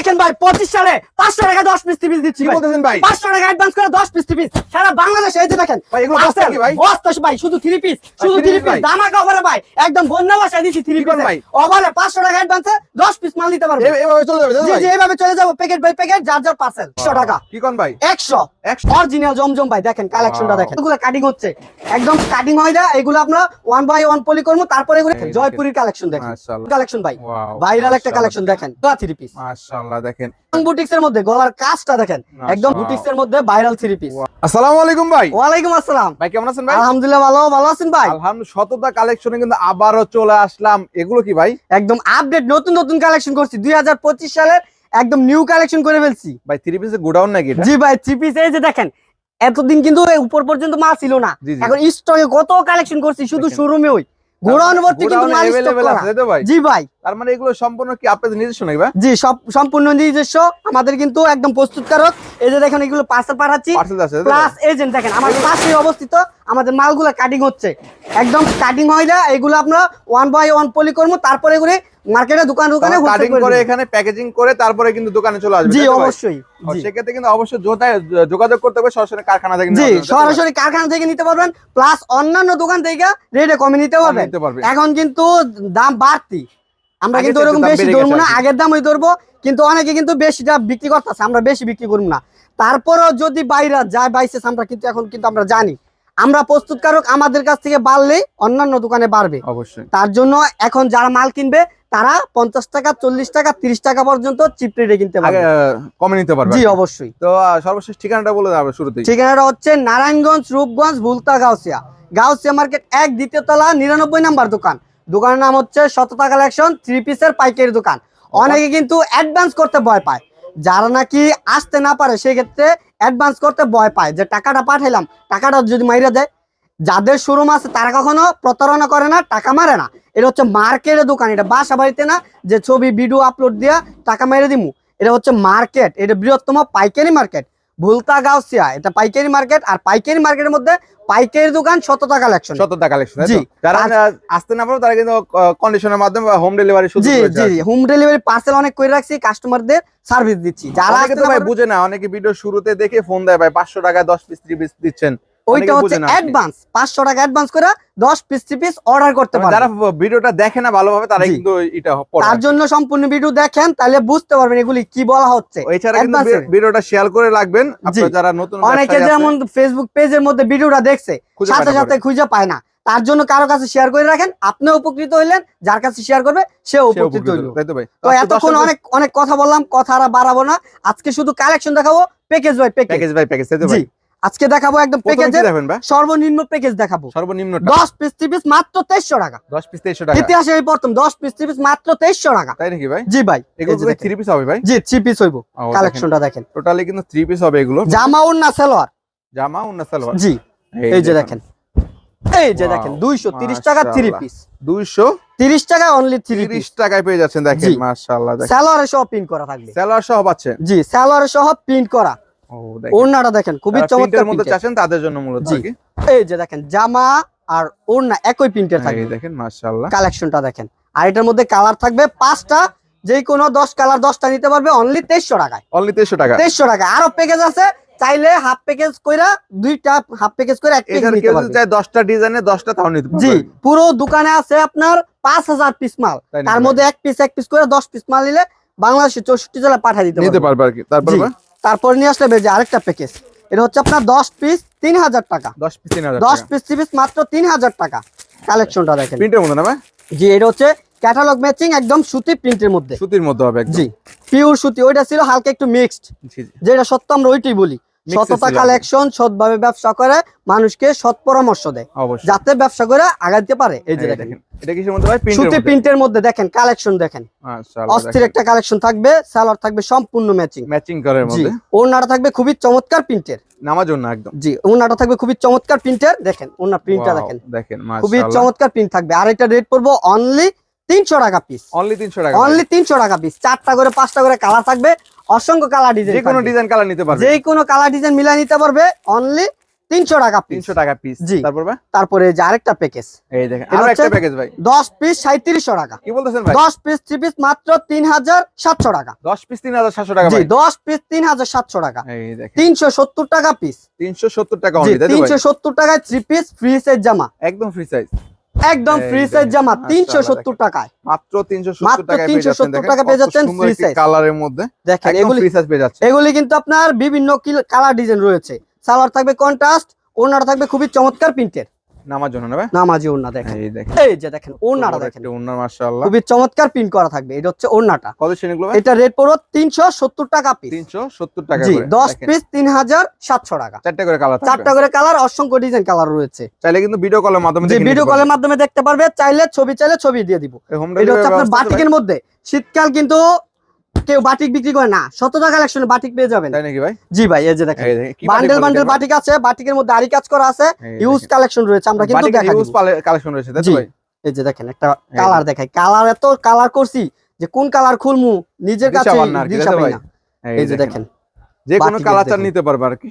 দেখেন ভাই পঁচিশ সালে পাঁচশো টাকা দশ পিস পিস দিচ্ছি পাঁচশো টাকা অ্যাডভান্স করে দশ পিস পিস সারা বাংলাদেশে এই যে দেখেন ভাই, বস্তা ভাই? শুধু থ্রি পিস শুধু থ্রি পিস। দামাকা অফারে ভাই। একদম বন্যা বাসায় দিচ্ছি থ্রি পিস ভাই? অফারে পাঁচশো টাকা অ্যাডভান্সে দশ পিস মাল দিতে পারবে। তো এইভাবে চলে যাব প্যাকেট বাই প্যাকেট যার যার পার্সেল একশো টাকা। কি কোন ভাই? একশো। একশো। অরিজিনাল জমজম ভাই দেখেন কালেকশনটা. দেখেন। এগুলো কাটিং হচ্ছে। একদম কাটিং হয় না এগুলো আমরা ওয়ান বাই ওয়ান পলি করব তারপরে এগুলো জয়পুরের কালেকশন দেখেন। কালেকশন ভাই। ভাইরাল একটা কালেকশন দেখেন। থ্রি পিস মাশাআল্লাহ। দেখেন। বুটিক্স এর মধ্যে গলার কাজটা দেখেন। একদম বুটিক্স এর মধ্যে ভাইরাল থ্রি পিস আসসালামু আলাইকুম ভাই। আসসালাম। ভাই কেমন আছেন ভাই? আলহামদুলিল্লাহ ভালো ভালো আছেন ভাই? আলহামদুলিল্লাহ শততা কালেকশনে কিন্তু আবারও চলে আসলাম। এগুলো কি ভাই? একদম আপডেট নতুন নতুন কালেকশন করছি। দুই সালের একদম নিউ কালেকশন করে ফেলছি। ভাই থ্রি পিসের গোডাউন নাকি এটা? জি ভাই থ্রি পিস এই যে দেখেন এতদিন কিন্তু উপর পর্যন্ত মাল ছিল না। এখন স্টকে কত কালেকশন করছি শুধু। শোরুমে ওই। কিন্তু তো ভাই? জি ভাই। তার মানে এগুলো সম্পূর্ণ কি আপনাদের নিজস্ব নাকি ভাই? জি সব সম্পূর্ণ নিজস্ব। আমাদের কিন্তু একদম প্রস্তুতকারক। এই যে দেখেন এগুলো পার্সেল পাঠাচ্ছি? প্লাস এজেন্ট দেখেন পাশে অবস্থিত। আমাদের মালগুলো কাটিং হচ্ছে। একদম কাটিং হয় না এগুলো আমরা ওয়ান বাই ওয়ান পলি করব তারপরে এগুলো মার্কেটে দোকান দোকানে কাটিং করে এখানে প্যাকেজিং করে তারপরে কিন্তু দোকানে চলে আসবে জি? অবশ্যই। সেক্ষেত্রে কিন্তু অবশ্যই যোগাযোগ করতে হবে সরাসরি কারখানা থেকে জি? সরাসরি কারখানা থেকে নিতে পারবেন প্লাস অন্যান্য দোকান থেকে রেটে কমে নিতে পারবেন। এখন কিন্তু দাম বাড়তি। আমরা কিন্তু ওরকম দাম বেশি ধরবো না আগের দামই ধরবো কিন্তু অনেকে কিন্তু বেশি বেশিটা বিক্রি করতেছে আমরা বেশি বিক্রি করব না। তারপরও যদি বাইরে যায় বাইসেস আমরা কিন্তু এখন কিন্তু আমরা জানি। আমরা প্রস্তুতকারক আমাদের কাছ থেকে বাড়লে অন্যান্য দোকানে বাড়বে। অবশ্যই। তার জন্য এখন যারা মাল কিনবে তারা পঞ্চাশ টাকা চল্লিশ টাকা তিরিশ টাকা পর্যন্ত চিপ রেটে কিনতে পারবে। কমে নিতে পারবে। জি অবশ্যই। তো সর্বশেষ ঠিকানাটা বলে দেবে শুরুতেই। ঠিকানাটা হচ্ছে নারায়ণগঞ্জ রূপগঞ্জ ভুলতা গাউসিয়া। গাউসিয়া মার্কেট এক দ্বিতীয় তলা নিরানব্বই নাম্বার দোকান। দোকানের নাম হচ্ছে শততা কালেকশন থ্রি পিসের পাইকারি দোকান। অনেকে কিন্তু অ্যাডভান্স করতে ভয় পায়। যারা নাকি আসতে না পারে সেক্ষেত্রে অ্যাডভান্স করতে ভয় পায় যে টাকাটা পাঠাইলাম, টাকাটা যদি মাইরা দেয়, যাদের শোরুম আছে তারা কখনো প্রতারণা করে না, টাকা মারে না। এটা হচ্ছে মার্কেটের দোকান, এটা বাসা বাড়িতে না, যে ছবি ভিডিও আপলোড দিয়া টাকা মেরে দিমু। এটা হচ্ছে মার্কেট এটা বৃহত্তম পাইকারি মার্কেট ভুলতা গাউসিয়া এটা পাইকারি মার্কেট আর পাইকারি মার্কেটের মধ্যে পাইকারি দোকান শততা কালেকশন। টাকা কালেকশন জি। যারা আসতে না পারো তারা কিন্তু কন্ডিশনের মাধ্যমে হোম ডেলিভারি শুরু জি জি হোম ডেলিভারি পার্সেল অনেক করে রাখছি কাস্টমারদের সার্ভিস দিচ্ছি। যারা আসতে ভাই বুঝে না অনেকে ভিডিও শুরুতে দেখে ফোন দেয় ভাই পাঁচশো টাকা দশ পিস ত্রিশ পিস দিচ্ছেন। ওইটা হচ্ছে। অ্যাডভান্স পাঁচশো টাকা অ্যাডভান্স করে দশ পিস পিস অর্ডার করতে মানে পারবে। যারা ভিডিওটা দেখে না ভালোভাবে তারা কিন্তু এটা পড়ে তার জন্য সম্পূর্ণ ভিডিও দেখেন তাহলে বুঝতে পারবেন এগুলি কি বলা হচ্ছে। এছাড়া কিন্তু ভিডিওটা শেয়ার করে রাখবেন। আপনারা যারা নতুন অনেকে যেমন ফেসবুক পেজের মধ্যে ভিডিওটা দেখছে খুঁজে পায় সাথে না সাথে খুঁজে পায় না। তার জন্য কারও কাছে শেয়ার করে রাখেন আপনিও উপকৃত হইলেন যার কাছে শেয়ার করবে সে উপকৃত হইল। তো এতক্ষণ অনেক অনেক কথা বললাম কথা আর বাড়াবো না। আজকে শুধু কালেকশন দেখাবো package by package by package আজকে দেখাবো একদম ভাই? সর্বনিম্ন প্যাকেজ দেখাবো। সর্বনিম্ন দশ পিস পিস মাত্র তেইশশো টাকা। দশ পিস তেইশশো টাকা। ইতিহাসে এই প্রথম দশ পিস পিস মাত্র তেইশশো টাকা। তাই নাকি ভাই? জি ভাই। এগুলো এই যে দেখেন। থ্রি পিস হবে ভাই? জি থ্রি পিস হইব। কালেকশনটা দেখেন। টোটালি কিন্তু থ্রি পিস হবে এগুলো। জামা ওড়না সালোয়ার? জামা উন্না সালোয়ার? জি। এই যে দেখেন। এই যে দেখেন দুইশো তিরিশ টাকা থ্রি মাশাআল্লাহ। পিস দুইশো তিরিশ টাকা অনলি থ্রি পিস তিরিশ টাকায় পেয়ে যাচ্ছেন দেখেন। মাশাআল্লাহ দেখেন। সালোয়ারে সহ প্রিন্ট করা থাকবে। সেলার সহ পাচ্ছেন। জি সালোয়ারে সহ প্রিন্ট করা। ওড়নাটা দেখেন খুবই চমৎকার মধ্যে চাচ্ছেন তাদের জন্য মূলত। কি। এই যে দেখেন জামা আর ওড়না একই প্রিন্টের থাকবে। দেখেন মাশাআল্লাহ। কালেকশনটা দেখেন। আর এটার মধ্যে কালার থাকবে পাঁচটা যে কোনো দশ কালার দশটা নিতে পারবে অনলি তেইশশো টাকায়। অনলি তেইশশো টাকা। তেইশশো টাকা। আরও প্যাকেজ আছে চাইলে হাফ প্যাকেজ কইরা দুইটা হাফ প্যাকেজ করে এক প্যাকেজ নিতে পারবে। চায় দশটা ডিজাইনে দশটা তাও নিতে জি পুরো দোকানে আছে আপনার পাঁচ হাজার পিস মাল। তার মধ্যে এক পিস এক পিস করে দশ পিস মাল নিলে বাংলাদেশের চৌষট্টি জেলায় পাঠিয়ে দিতে নিতে পারবে। পারবে আর কি। তারপর? তারপর নিয়ে আসলে বেজে আরেকটা প্যাকেজ এটা হচ্ছে আপনার দশ পিস তিন হাজার টাকা। দশ পিস তিন হাজার দশ পিস পিস মাত্র তিন হাজার টাকা। কালেকশনটা দেখেন। প্রিন্টের মধ্যে না ভাই? জি এটা হচ্ছে ক্যাটালগ ম্যাচিং একদম সুতি প্রিন্টের মধ্যে। সুতির মধ্যে হবে জি পিওর সুতি ওইটা ছিল হালকা একটু মিক্সড। যেটা সত্য আমরা ওইটাই বলি। সততা। কালেকশন সৎভাবে ব্যবসা করে মানুষকে সৎ পরামর্শ দেয়। যাতে ব্যবসা করে আগাইতে পারে। এই যে দেখেন। দেখেন এটা কিসের মধ্যে ভাই? সুতি প্রিন্টের মধ্যে? দেখেন কালেকশন দেখেন। অস্থির একটা কালেকশন থাকবে সালোয়ার থাকবে সম্পূর্ণ ম্যাচিং ম্যাচিং করার মধ্যে। ওড়নাটা থাকবে খুবই চমৎকার প্রিন্টের নামার জন্য একদম। জি ওড়নাটা থাকবে খুবই চমৎকার প্রিন্টের দেখেন ওড়না প্রিন্টটা দেখেন। দেখেন খুবই চমৎকার প্রিন্ট থাকবে। আর এটা রেট পড়ব অনলি তিনশো টাকা পিস অনলি 300 টাকা অনলি তিনশো টাকা পিস চারটা করে পাঁচটা করে কালার থাকবে। অসংখ্য কালার ডিজাইন যে কোনো ডিজাইন কালার নিতে পারবে। যে কোনো কালার ডিজাইন মিলাই নিতে পারবে অনলি তিনশো টাকা তিনশো টাকা পিস জি। তারপর তারপরে যে আরেকটা প্যাকেজ এই দেখেন একটা প্যাকেজ ভাই। দশ পিস সাঁত্রিশশো টাকা। কি বলতেছেন ভাই? দশ পিস থ্রি পিস মাত্র তিন হাজার সাতশো টাকা। দশ পিস তিন হাজার সাতশো টাকা জি দশ পিস তিন হাজার সাতশো টাকা তিনশো সত্তর টাকা পিস তিনশো সত্তর টাকা তিনশো সত্তর টাকায় থ্রি পিস ফ্রি সাইজ জামা। একদম ফ্রি সাইজ একদম ফ্রি সাইজ জামা মাশাআল্লাহ, তিনশো সত্তর টাকায়। মাত্র তিনশো মাত্র সত্তর টাকা 370 টাকা পেয়ে যাচ্ছেন ফ্রি সাইজ কালারের মধ্যে। দেখেন এগুলি ফ্রি সাইজ পেয়ে যাচ্ছে এগুলি কিন্তু আপনার বিভিন্ন কালার ডিজাইন রয়েছে। সালোয়ার থাকবে কন্ট্রাস্ট ওনার থাকবে খুবই চমৎকার প্রিন্টের নামার জন্য না নামাজি ওনা দেখেন। এই দেখেন। এই যে দেখেন ওনাটা দেখেন। ওনার মাশাআল্লাহ। খুবই চমৎকার প্রিন্ট করা থাকবে এটা হচ্ছে ওনাটা কত শ্রেণীগুলো ভাই? এটা রেট পড়ো তিনশো সত্তর টাকা পিস টাকা জি করে দশ দেখেন, পিস তিন হাজার সাতশো টাকা। চারটা করে কালার চারটা করে কালার অসংখ্য ডিজাইন কালার রয়েছে। চাইলে কিন্তু ভিডিও কলের মাধ্যমে ভিডিও কলের মাধ্যমে দেখতে পারবে চাইলে ছবি চাইলে ছবি দিয়ে দিব। এটা হচ্ছে আপনার বাটিকের মধ্যে। শীতকাল কিন্তু কেউ বাটিক বিক্রি করে না শতটা কালেকশনে বাটিক পেয়ে যাবেন। তাই নাকি ভাই? জি ভাই এই যে দেখেন বান্ডেল বান্ডেল বাটিক আছে বাটিকের মধ্যে আরি কাজ করা আছে ইউজ কালেকশন রয়েছে আমরা কিন্তু দেখাই দেখা ইউজ কালেকশন রয়েছে তাই ভাই? এই যে দেখেন একটা কালার দেখাই। কালার এত কালার করছি যে কোন কালার খুলমু নিজের কাছে? এই যে দেখেন। যে কোনো কালার নিতে পারবে আর কি।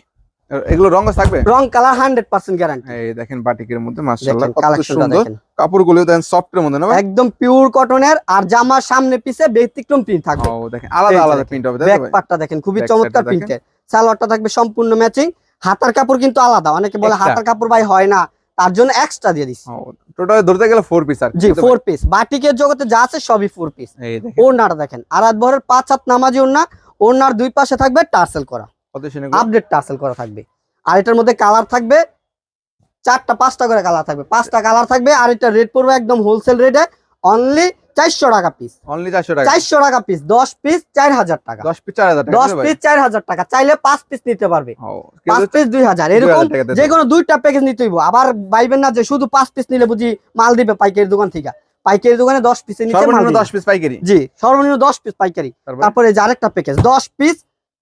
এগুলো রঙ থাকবে? রং কালার হান্ড্রেড পার্সেন্ট গ্যারান্টি এই দেখেন বাটিকের মধ্যে মাশাআল্লাহ কত সুন্দর। দেখেন। দেন সফটের মধ্যে না একদম পিওর কটনের আর জামার সামনে পিছে ব্যতিক্রম প্রিন্ট থাকবে। ও দেখেন আলাদা আলাদা প্রিন্ট হবে তাই ব্যাক পার্টটা দেখেন খুবই চমৎকার প্রিন্টের সালোয়ারটা থাকবে সম্পূর্ণ ম্যাচিং হাতার কাপড় কিন্তু আলাদা অনেকে বলে হাতার কাপড় ভাই হয় না তার জন্য এক্সট্রা দিয়ে দিচ্ছি টোটাল ধরতে গেলে ফোর পিস আর জি তাই তো ফোর পিস বাটিকের জগতে যা আছে সবই ফোর পিস ভাই? এই দেখেন। ওড়নাটা দেখেন আর রাত ভরের পাঁচ হাত নামাজি ওড়না ওড়নার দুই পাশে থাকবে টার্সেল করা। আপডেট করা থাকবে। আর এটার মধ্যে কালার থাকবে চারটা পাঁচটা করে কালার থাকবে। পাঁচটা কালার থাকবে আর এটা রেট পড়বে একদম হোলসেল রেটে অনলি চারশো টাকা পিস অনলি চারশো টাকা। চারশো টাকা পিস দশ পিস চার হাজার টাকা। দশ পিস চার হাজার দশ? পিস চার হাজার টাকা। চাইলে পাঁচ পিস নিতে পারবে। পাঁচ পিস দুই হাজার। এরকম যে কোনো দুইটা প্যাকেজ নিতে হইব। আবার বাইবেন না যে শুধু পাঁচ পিস নিলে বুঝি মাল দিবে পাইকারি দোকান থেকে। পাইকারি দোকানে দশ পিসের নিচে মাল সর্বনিম্ন দশ পিস পাইকারি। জি সর্বনিম্ন দশ পিস পাইকারি। তারপরে? যে আরেকটা প্যাকেজ দশ পিস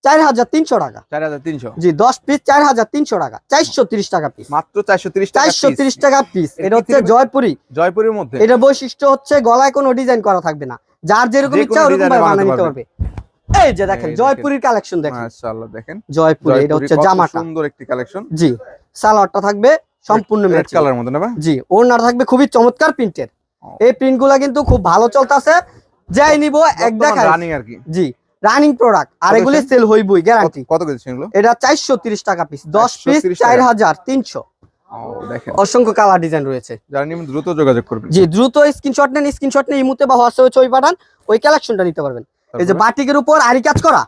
চার হাজার তিনশো টাকা। চার হাজার তিনশো? জি দশ পিস চার হাজার তিনশো টাকা চারশো তিরিশ টাকা পিস মাত্র চারশো তিরিশ চারশো তিরিশ টাকা পিস এটা এটা হচ্ছে জয়পুরি। জয়পুরের মধ্যে? এটা বৈশিষ্ট্য হচ্ছে গলায় কোনো ডিজাইন করা থাকবে না। যার যেরকম ইচ্ছা ওরকম design ভাবে এ বানিয়ে নিতে পারবে। এই যে দেখেন এই কালেকশন দেখেন। মাশাআল্লাহ দেখেন। জয়পুরি এটা হচ্ছে জামাটা। সুন্দর একটি কালেকশন জি সালোয়ারটা থাকবে সম্পূর্ণ ম্যাচ কালার মধ্যে না জি থাকবে খুবই চমৎকার প্রিন্টের এই প্রিন্টগুলা কিন্তু খুব ভালো চলতেছে। যাই নিব এক দেখায়। রানিং আর কি। জি রানিং প্রোডাক্ট আর এগুলি সেল? হইবই গ্যারান্টি কত কেজি সেগুলো এটা চারশো তিরিশ টাকা পিস দশ পিস 430 চার হাজার তিনশো। অসংখ্য কালার ডিজাইন রয়েছে। যারা নিয়মিত দ্রুত যোগাযোগ করবেন জি দ্রুত স্ক্রিনশট নেন স্ক্রিনশট নিয়ে ইমুতে বা হোয়াটসঅ্যাপে ছবি পাঠান ওই কালেকশনটা নিতে পারবেন। এই যে বাটিকের উপর আরি কাজ করা।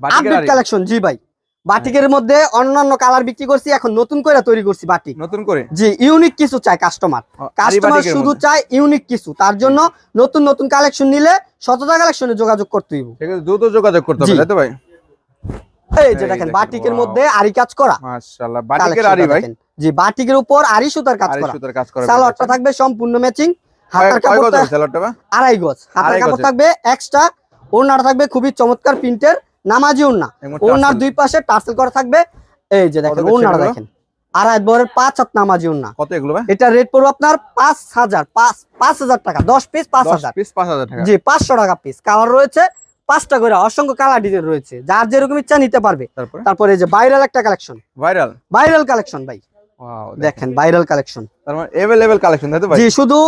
আপডেট কালেকশন জি ভাই। বাটিকের মধ্যে অন্যান্য কালার বিক্রি করছি এখন নতুন করে তৈরি করছি বাটিক। নতুন করে? জি ইউনিক কিছু চাই কাস্টমার কাস্টমার শুধু। চায় ইউনিক কিছু তার জন্য নতুন নতুন কালেকশন নিলে শততা কালেকশনে যোগাযোগ করতে হইব। সেক্ষেত্রে দ্রুত যোগাযোগ করতে হবে তাই তো ভাই? এই যে দেখেন বাটিকের মধ্যে আরি কাজ করা। মাশাআল্লাহ বাটিকের আড়ি ভাই? জি বাটিকের উপর আরি সুতার কাজ করা। সুতার কাজ করা সালোয়ারটা থাকবে সম্পূর্ণ ম্যাচিং হাতার কাপড়টা সালোয়ারটা আড়াই গজ। হাতার কাপড় থাকবে এক্সট্রা ওড়নাটা থাকবে খুবই চমৎকার প্রিন্টের নামাজি ওড়না ওড়নার দুই পাশে টার্সেল করা থাকবে। এই যে দেখেন ওড়নাটা দেখেন। আড়াই বরের পাঁচ হাত নামাজি ওড়না। কত এগুলো ভাই? এটা রেট পড়বে আপনার পাঁচ হাজার পাঁচ পাঁচ হাজার টাকা দশ পিস পাঁচ হাজার। পিস পাঁচ হাজার টাকা। জি পাঁচশো টাকা পিস কালার রয়েছে পাঁচটা করে অসংখ্য কালার ডিজাইন রয়েছে। যার যেরকম ইচ্ছা নিতে পারবে। তারপরে? যে ভাইরাল একটা কালেকশন ভাইরাল ভাইরাল কালেকশন ভাই। দেখেন। ভাইরাল কালেকশন তার মানে কালেকশন তাই তো ভাই? জি শুধু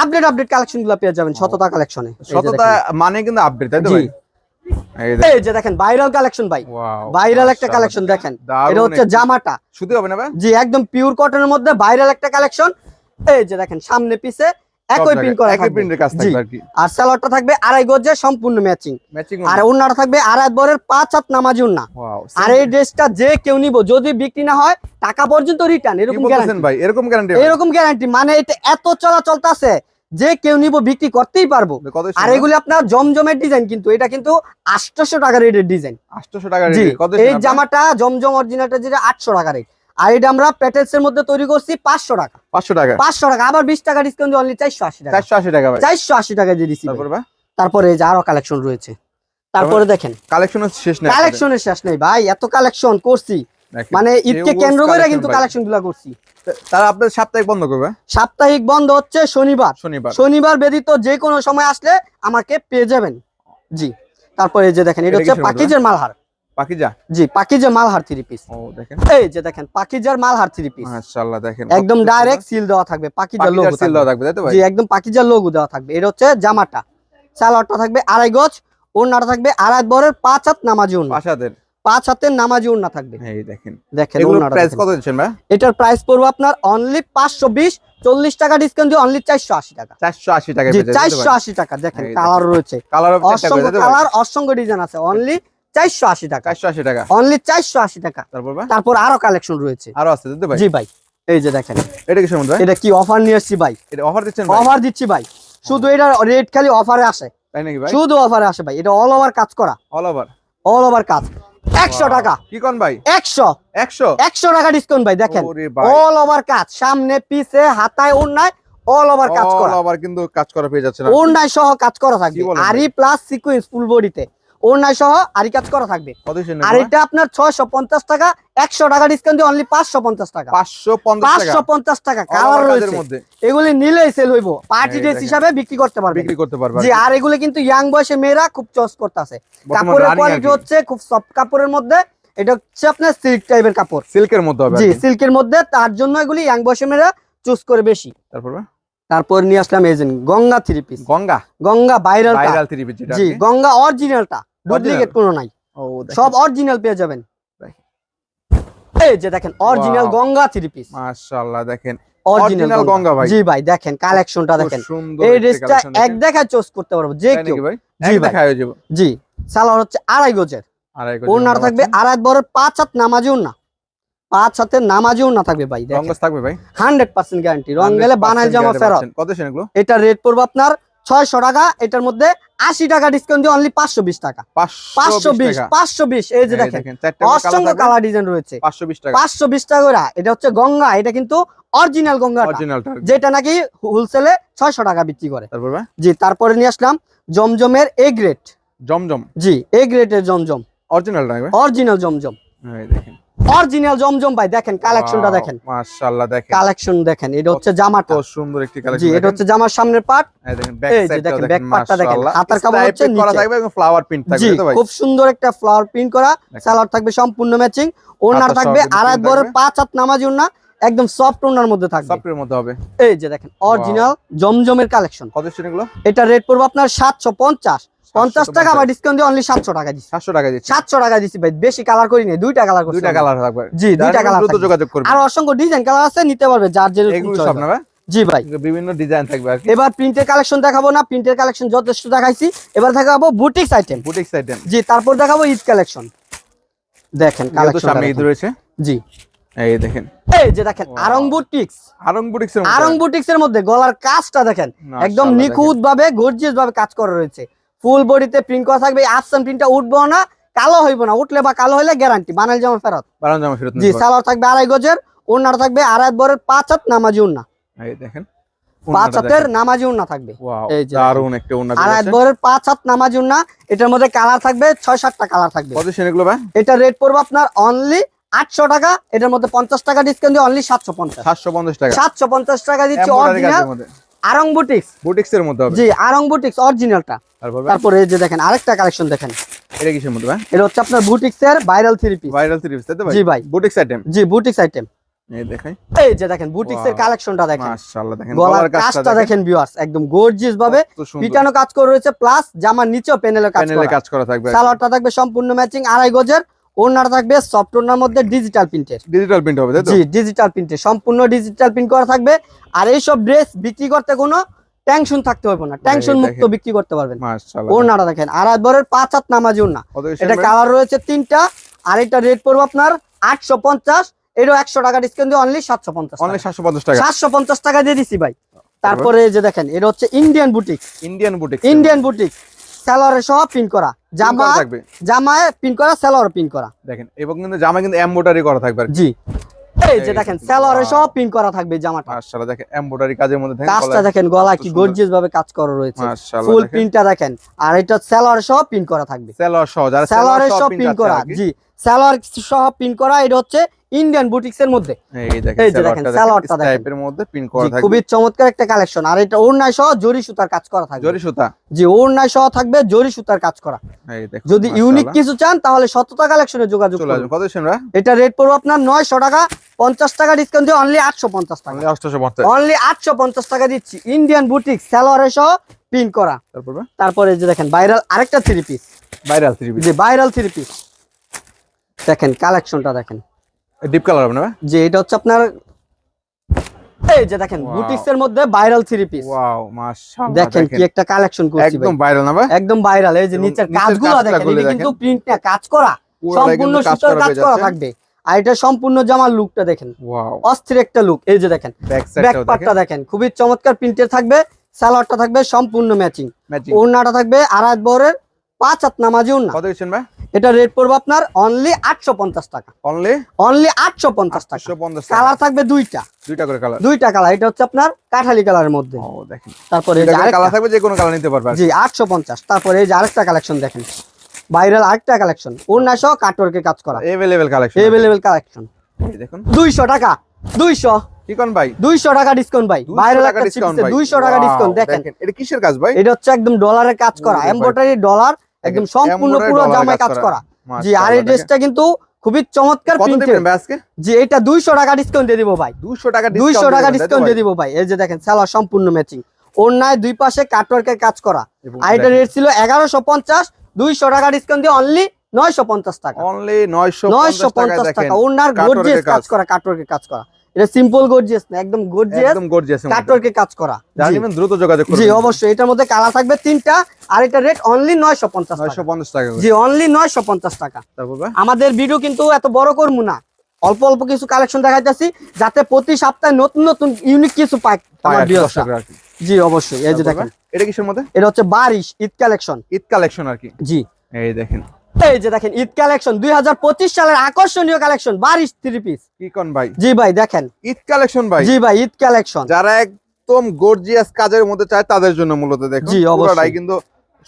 আপডেট আপডেট কালেকশনগুলো পেয়ে যাবেন শততা কালেকশনে সততা মানে কিন্তু আপডেট তাই তো ভাই? এই যে দেখেন ভাইরাল কালেকশন ভাই। ভাইরাল একটা কালেকশন দেখেন। এটা হচ্ছে জামাটা। শুধু হবে না জি একদম পিওর কটনের মধ্যে ভাইরাল একটা কালেকশন এই যে দেখেন সামনে পিছে একই প্রিন্ট করা একই থাকবে। প্রিন্টের কাজ জি থাকবে আর কি। আর সালোয়ারটা থাকবে আড়াই গজে সম্পূর্ণ ম্যাচিং আর ওন্নাটা থাকবে আড়াই বরের পাঁচ হাত নামাজি ওন্না আর এই ড্রেসটা যে কেউ নিব যদি বিক্রি না হয় টাকা পর্যন্ত রিটার্ন এরকম গ্যারান্টি ভাই? এরকম গ্যারান্টি এরকম গ্যারান্টি মানে এটা এত চলাচল আছে যে কেউ নিব বিক্রি করতেই পারব। আর এগুলি আপনার জমজমের ডিজাইন কিন্তু এটা কিন্তু আটশোশো টাকা রেটের ডিজাইন। 800 টাকা এই জামাটা জমজম অরিজিনালটা যেটা আটশো টাকা রেট আর এটা আমরা প্যাটেলস এর মধ্যে তৈরি করছি পাঁচশো টাকা। 500 টাকা। পাঁচশো টাকা আবার বিশ টাকা ডিসকাউন্ট অনলি চারশো আশি টাকা। 480 টাকা চারশো আশি টাকা দিয়ে দিচ্ছি তারপর তারপরে এই যে আরও কালেকশন রয়েছে। তারপরে দেখেন। কালেকশন শেষ নাই। কালেকশনের শেষ নেই। ভাই এত কালেকশন করছি। মানে ঈদকে কেন্দ্র করে কিন্তু ভাই। কালেকশনগুলা করছি তারা আপনাদের সাপ্তাহিক বন্ধ করবে? সাপ্তাহিক বন্ধ হচ্ছে শনিবার। শনিবার। শনিবার ব্যতীত যে কোনো সময় আসলে আমাকে পেয়ে যাবেন। জি। তারপরে যে দেখেন এটা হচ্ছে পাকিজের মালহার। পাকিজা? জি পাকিজা মালহার থ্রি পিস ও দেখেন। এই যে দেখেন পাকিজার মালহার থ্রি পিস মাশাআল্লাহ দেখেন একদম ডাইরেক্ট সিল দেওয়া থাকবে পাকিজার পাকিজার লোগো সিল দেওয়া থাকবে। তাই তো ভাই? জি একদম পাকিজার লোগো দেওয়া থাকবে। এটা হচ্ছে জামাটা। সালোয়ারটা থাকবে আড়াই গজ ওড়নাটা থাকবে আড়াই বরের পাঁচ হাত নামাজি ওড়না। পাঁচ হাতের নামাজি ওড়না থাকবে। এই দেখেন। দেখেন প্রাইস কত দিচ্ছেন ভাই? এটার প্রাইস পড়বে আপনার অনলি পাঁচশো বিশ চল্লিশ টাকা ডিসকাউন্ট দিয়ে অনলি চারশো আশি টাকা। 480 টাকা জি চারশো আশি টাকা দেখেন কালার রয়েছে। কালার অসংখ্য কালার অসংখ্য ডিজাইন আছে। অনলি চারশো আশি টাকা। 480 টাকা। অনলি চারশো আশি টাকা। তারপর ভাই? তারপর আরও কালেকশন রয়েছে। আরও আছে তাই ভাই জি ভাই এই যে দেখেন। এটা কি অফার নিয়ে এসছি ভাই? এটা অফার দিচ্ছেন ভাই? অফার দিচ্ছি ভাই। শুধু এটা রেট খালি অফারে আসে। তাই নাকি ভাই? শুধু অফারে আসে ভাই। এটা অল ওভার কাজ করা। অল ওভার অল ওভার কাজ। একশো টাকা। কি কোন ভাই? একশো। 100 একশো টাকা ডিসকাউন্ট ভাই দেখেন। অল ওভার কাজ। সামনে পিছে হাতায় ওড়নায় অল ওভার কাজ অল করা। ওভার কিন্তু কাজ করা পেয়ে যাচ্ছে না ওড়নায় সহ কাজ করা থাকবে। আরি প্লাস সিকুয়েন্স ফুল বডিতে ওড়নায় সহ আরি কাজ করা থাকবে। আর এটা আপনার ছয়শো পঞ্চাশ টাকা একশো টাকা ডিসকাউন্ট দিয়ে অনলি পাঁচশো পঞ্চাশ টাকা। পাঁচশো পঞ্চাশ টাকা? কালার রয়েছে। মধ্যে। এগুলি নিলেই সেল হইব। পার্টি ড্রেস হিসাবে বিক্রি করতে পারবে বিক্রি করতে পারবে জি আর এগুলি কিন্তু ইয়াং বয়সে মেয়েরা খুব চয়েস করতেছে। কাপড়ের কোয়ালিটি হচ্ছে খুব সফট কাপড়ের মধ্যে। এটা হচ্ছে আপনার সিল্ক টাইপের কাপড়। সিল্কের মধ্যে হবে জি সিল্কের মধ্যে তার জন্য এগুলি ইয়াং বয়সে মেয়েরা চুজ করে বেশি। তারপর? তারপর নিয়ে আসলাম যে Ganga three piece Ganga? Ganga viral viral three piece জি গঙ্গা অরিজিনালটা ডুপ্লিকেট কোনো নাই। সব অরিজিনাল পেয়ে যাবেন। এই যে দেখেন অরিজিনাল গঙ্গা থ্রি পিস মাশাআল্লাহ দেখেন। অরিজিনাল গঙ্গা। ভাই। জি ভাই দেখেন কালেকশনটা দেখেন। এই ড্রেসটা এক। দেখায় করতে পারব যে কেউ। জি ভাই। জি সালোয়ার হচ্ছে আড়াই গজের। আড়াই গজ ওনার থাকবে আড়াই বড় পাঁচ হাত নামাজি না পাঁচ হাতের নামাজি না থাকবে ভাই রঙ্গস থাকবে ভাই? হান্ড্রেড পার্সেন্ট গ্যারান্টি রং গেলে 100% বানাই জামা ফেরত। কত এটা রেট পড়বে আপনার ছয়শো টাকা এটার মধ্যে আশি টাকা ডিসকাউন্ট দিয়ে অনলি পাঁচশো বিশ টাকা। পাঁচশো বিশ পাঁচশো বিশ এই যে দেখেন। অসংখ্য কালার ডিজাইন রয়েছে। 520 টাকা। পাঁচশো বিশ টাকা এটা হচ্ছে গঙ্গা এটা কিন্তু অরিজিনাল গঙ্গা যেটা নাকি হোলসেলে ছয়শো টাকা বিক্রি করে। জি তারপরে নিয়ে আসলাম জমজমের এ গ্রেড জমজম। জি এ গ্রেডের জমজম। অরিজিনাল অরিজিনাল জমজম। দেখেন। অরিজিনাল জমজম ভাই দেখেন কালেকশনটা দেখেন। মাশাআল্লাহ দেখেন। কালেকশন দেখেন এটা হচ্ছে জামাটা। কত সুন্দর একটি জি এটা হচ্ছে জামার সামনের পার্ট এই দেখেন ব্যাক এই দেখেন, হাতার কাপড় হচ্ছে নিচে। করা থাকবে এবং ফ্লাওয়ার প্রিন্ট থাকবে তো ভাই? খুব সুন্দর একটা ফ্লাওয়ার প্রিন্ট করা। সালোয়ার থাকবে সম্পূর্ণ ম্যাচিং ওনার থাকবে আড়াই বড়। পাঁচ হাত নামাজ ওনা একদম সফট ওনার মধ্যে থাকবে। সফটের মধ্যে হবে। এই যে দেখেন অরিজিনাল জমজমের কালেকশন কত এগুলো? এটা রেট পড়বে আপনার সাতশো পঞ্চাশ। পঞ্চাশ টাকা 750 আবার ডিসকাউন্ট দিয়ে অনলি সাতশো টাকা দিচ্ছি। 700 টাকা দিচ্ছি। সাতশো টাকা দিচ্ছি ভাই বেশি কালার করি নাই দুইটা কালার করছি দুইটা কালার থাকবে। জি দুইটা কালার যোগাযোগ করবে আর অসংখ্য ডিজাইন কালার আছে নিতে পারবে যার যে জি ভাই। বিভিন্ন ডিজাইন থাকবে আর এবার প্রিন্টের কালেকশন দেখাবো না প্রিন্টের কালেকশন যথেষ্ট দেখাইছি। এবার দেখাবো বুটিক্স আইটেম বুটিক্স আইটেম জি তারপর দেখাবো ঈদ কালেকশন দেখেন কালেকশন রয়েছে। জি। এই দেখেন। এই যে দেখেন আরং বুটিক্স। আরং বুটিক্স এর আরং বুটিক্স এর মধ্যে গলার কাজটা দেখেন একদম নিখুঁত ভাবে গর্জিয়াস ভাবে কাজ করা রয়েছে। ফুল বডিতে প্রিন্ট করা থাকবে আফসান প্রিন্টটা উঠবো না কালো হইব না। উঠলে বা কালো হইলে গ্যারান্টি বানাল জামা ফেরত। বারান জামা ফেরত জি সালোয়ার থাকবে আড়াই গজের ওনার থাকবে আড়াই বরের পাঁচ হাত নামাজি উন্না এই দেখেন পাঁচ হাতের দেখেন। নামাজি উন্না থাকবে। Wow, এই যে দারুণ একটা ওড়না আড়াই বরের পাঁচ হাত নামাজি এটার মধ্যে কালার থাকবে ছয় সাতটা কালার থাকবে। কত সেন ভাই? এটা রেট পড়বে আপনার অনলি আটশো টাকা এটার মধ্যে পঞ্চাশ টাকা ডিসকাউন্ট দিয়ে অনলি সাতশো পঞ্চাশ। 750 টাকা। সাতশো পঞ্চাশ টাকা দিচ্ছি অরিজিনাল আরং বুটিক্স বুটিক্স এর মধ্যে জি আরং বুটিক্স অরিজিনালটা তারপরে এই যে দেখেন আরেকটা কালেকশন দেখেন। এটা কিসের মধ্যে ভাই? এটা হচ্ছে আপনার বুটিক্স এর viral three piece viral three piece ভাই? জি ভাই। বুটিক্স আইটেম জি বুটিক্স আইটেম এই দেখেন এই যে দেখেন বুটিক্স এর কালেকশনটা দেখেন। মাশাআল্লাহ দেখেন গলার কাজটা দেখেন। ভিউয়ার্স একদম গর্জিয়াস ভাবে পিটানো কাজ করে রয়েছে প্লাস জামার নিচেও প্যানেলের কাজ কাজ করা থাকবে সালোয়ারটা থাকবে সম্পূর্ণ ম্যাচিং আড়াই গজের ওনার থাকবে সফট ওনার মধ্যে ডিজিটাল প্রিন্টের ডিজিটাল প্রিন্ট হবে জি ডিজিটাল প্রিন্টে সম্পূর্ণ ডিজিটাল প্রিন্ট করা থাকবে। আর এইসব ড্রেস বিক্রি করতে কোনো টেনশন থাকতে হবে না। টেনশন মুক্ত। বিক্রি করতে পারবেন। ওনারা দেখেন আড়াই বরের পাঁচ হাত নামাজি ওনা। এটা কালার রয়েছে তিনটা আর এটা রেট পড়বে আপনার আটশো পঞ্চাশ। এটাও একশো টাকা ডিসকাউন্ট দিয়ে অনলি সাতশো পঞ্চাশ অনলি 750 টাকা। সাতশো পঞ্চাশ টাকা দিয়ে দিছি ভাই। তারপরে? যে দেখেন এটা হচ্ছে Indian boutique Indian boutiques Indian boutique সালোয়ারের সহ পিন করা। জামা থাকবে। জামায় পিন করা সেলর পিন করা। দেখেন এবং কিন্তু জামা কিন্তু এমব্রয়ডারি করা থাকবে জি। এই যে দেখেন সেলরে সব পিন করা থাকবে জামাটা। মাশাআল্লাহ দেখেন এমব্রয়ডারি কাজের মধ্যে দেখেন কাজটা দেখেন গলা কি। গর্জিয়াস ভাবে কাজ করা রয়েছে। ফুল প্রিন্টটা দেখেন। আর এটা সেলরে সহ পিন করা থাকবে। সেলোয়ার সহ যারা সেলরে সব পিন করা জি। সালোয়ার সহ পিন করা এটা হচ্ছে ইন্ডিয়ান বুটিক্স এর মধ্যে। এই যে দেখেন, সালোয়ারটা। টাইপের মধ্যে পিন করা জি, থাকবে। খুবই চমৎকার একটা কালেকশন আর এটা ওড়নায় সহ জরি সুতার কাজ করা থাকবে। জরি সুতা। জি ওড়নায় সহ থাকবে জরি সুতার কাজ করা। এই দেখুন যদি ইউনিক কিছু চান তাহলে সততা কালেকশনে যোগাযোগ করুন। কত এটা রেট পড়বে আপনার নয়শো টাকা পঞ্চাশ টাকা ডিসকাউন্ট দিয়ে অনলি আটশো পঞ্চাশ টাকা। তাহলে 850 অনলি আটশো পঞ্চাশ টাকা দিচ্ছি। ইন্ডিয়ান বুটিক সালোয়ারে সহ পিন করা। তারপর তারপরে যে দেখেন ভাইরাল আরেকটা three piece viral three piece যে ভাইরাল থ্রি পিস দেখেন কালেকশনটা দেখেন। ডিপ কালার হবে না যে এটা হচ্ছে আপনার এই যে দেখেন Wow. মধ্যে ভাইরাল থ্রি পিস ওয়াও মাশাআল্লাহ দেখেন কি একটা কালেকশন করছি একদম ভাইরাল না ভাই? একদম ভাইরাল এই যে নিচের নিচের কাজগুলো দেখেন এটা কিন্তু প্রিন্ট না কাজ করা সম্পূর্ণ সুতার কাজ করা থাকবে। আর এটা সম্পূর্ণ জামার লুকটা দেখেন। অস্থির একটা লুক এই যে দেখেন। ব্যাক ব্যাক পার্টটা দেখেন। দেখেন খুবই চমৎকার প্রিন্টের থাকবে সালোয়ারটা থাকবে সম্পূর্ণ ম্যাচিং ম্যাচিং ওড়নাটা থাকবে আড়াই বরের পাঁচ হাত নামাজি ওড়না। কত ভাই? এটা রেট পড়বে আপনার অনলি আটশো পঞ্চাশ টাকা। অনলি অনলি আটশো পঞ্চাশ টাকা। 850 কালার থাকবে দুইটা। দুইটা করে কালার দুইটা কালার এটা হচ্ছে আপনার কাঠালি কালারের মধ্যে। ও দেখেন। তারপরে এই যে কালার থাকবে যে কোনো কালার নিতে পারবে জি আটশো পঞ্চাশ। তারপরে এই যে আরেকটা কালেকশন দেখেন। ভাইরাল আরেকটা কালেকশন ওড়না সহ কাটওয়ার্কে কাজ করা। এভেলেবেল কালেকশন এভেলেবেল কালেকশন এই দেখুন। দুইশো টাকা। দুইশো। কি ভাই? দুইশো টাকা ডিসকাউন্ট ভাই। 200 ভাইরাল একটা চিপসে টাকা ডিসকাউন্ট দেখেন। এটা কিসের কাজ ভাই? এটা হচ্ছে একদম ডলারের কাজ করা। এমব্রয়ডারি ডলার একদম সম্পূর্ণ পুরো জামায় কাজ করা। জি আর এই ড্রেসটা কিন্তু খুবই চমৎকার প্রিন্টের আজকে? জি এটা দুইশো টাকা ডিসকাউন্ট দিয়ে দিব ভাই। 200 টাকা দুইশো টাকা ডিসকাউন্ট দিয়ে দিব ভাই। এই যে দেখেন সালোয়ার সম্পূর্ণ ম্যাচিং ওড়নায় দুই পাশে কাটওয়ার্কের কাজ করা। আর এটা রেট ছিল এগারোশো পঞ্চাশ দুইশো টাকা ডিসকাউন্ট দিয়ে অনলি নয়শো পঞ্চাশ টাকা। অনলি 950 নয়শো টাকা। পঞ্চাশ দেখেন টাকা ওনার কাটওয়ার্কের গর্জিয়াস কাজ। করা কাটওয়ার্কের কাজ করা। এটা সিম্পল গর্জিয়াস না একদম গর্জিয়াস একদম গর্জিয়াস কাজ করা। যারা জি। নেবেন দ্রুত যোগাযোগ করুন জি অবশ্যই এটার মধ্যে কালার থাকবে তিনটা আর এটা রেট অনলি নয়শো পঞ্চাশ টাকা। 950 টাকা জি অনলি নয়শো পঞ্চাশ টাকা। তারপর আমাদের ভিডিও কিন্তু এত বড় করব না। অল্প অল্প কিছু কালেকশন দেখাইতেছি যাতে প্রতি সপ্তাহে নতুন নতুন ইউনিক কিছু। দর্শকরা জি অবশ্যই এই যে দেখেন। এটা কিসের মধ্যে? এটা হচ্ছে বারিশ ঈদ কালেকশন ঈদ কালেকশন আর কি। জি। এই দেখেন। এই যে দেখেন ঈদ কালেকশন দুই সালের আকর্ষণীয় কালেকশন বারিশ থ্রি পিস কি কোন ভাই? জি ভাই দেখেন। ঈদ কালেকশন ভাই? জি ভাই ঈদ কালেকশন যারা একদম গর্জিয়াস কাজের মধ্যে চায় তাদের জন্য মূলত দেখুন। জি, অবশ্যই। কিন্তু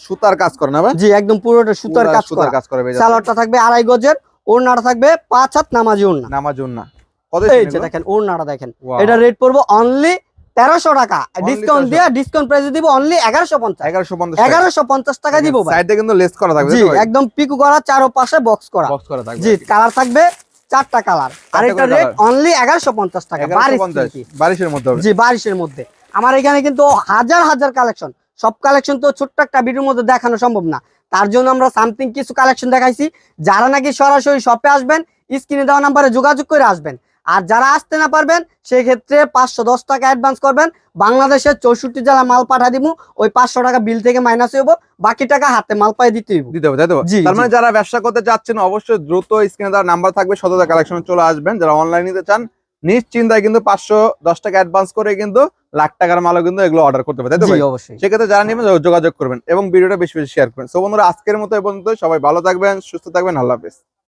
সুতার কাজ করে না ভাই? জি একদম পুরোটা সুতার কাজ সুতার কাজ করে সালোয়ারটা থাকবে আড়াই গজের ওড়নাটা থাকবে পাঁচ হাত নামাজি ওড়না। নামাজ না কত এই যে দেখেন ওড়নাটা দেখেন। এটা রেট পড়ব অনলি তেরোশো টাকা। ডিসকাউন্ট 1300 দিয়ে ডিসকাউন্ট প্রাইসে দিব অনলি এগারোশো পঞ্চাশ। এগারোশো পঞ্চাশ এগারোশো পঞ্চাশ টাকা দিব ভাই। সাইডে কিন্তু লেস করা থাকবে জি একদম পিকু করা চারো পাশে বক্স করা। বক্স করা থাকবে জি কালার থাকবে চারটা কালার আর এটা রেট অনলি এগারোশো পঞ্চাশ টাকা মধ্যে জি বারিশের মধ্যে। আমার এখানে কিন্তু হাজার হাজার কালেকশন সব কালেকশন তো ছোট্ট একটা ভিডিওর মধ্যে দেখানো সম্ভব না। তার জন্য আমরা সামথিং কিছু কালেকশন দেখাইছি। যারা নাকি সরাসরি শপে আসবেন স্ক্রিনে দেওয়া নাম্বারে যোগাযোগ করে আসবেন। আর যারা আসতে না পারবেন সেই ক্ষেত্রে পাঁচশো দশ টাকা অ্যাডভান্স করবেন। বাংলাদেশের চৌষট্টি জেলা মাল পাঠা দিব ওই পাঁচশো টাকা বিল থেকে মাইনাস হইব বাকি টাকা হাতে মাল পাই দিতে হইব। দিতে হবে জি, তার মানে যারা ব্যবসা করতে চাচ্ছেন অবশ্যই দ্রুত স্ক্রিনে দেওয়ার নাম্বার থাকবে শততা কালেকশন চলে আসবেন। যারা অনলাইন নিতে চান নিশ্চিন্তায় কিন্তু পাঁচশো দশ টাকা অ্যাডভান্স করে কিন্তু লাখ টাকার মালও কিন্তু এগুলো অর্ডার করতে পারে তাই তো অবশ্যই। সেক্ষেত্রে যারা নেবেন যোগাযোগ করবেন এবং ভিডিওটা বেশি বেশি শেয়ার করবেন। সো বন্ধুরা আজকের মতো এই পর্যন্ত সবাই ভালো থাকবেন সুস্থ থাকবেন। আল্লাহ হাফেজ।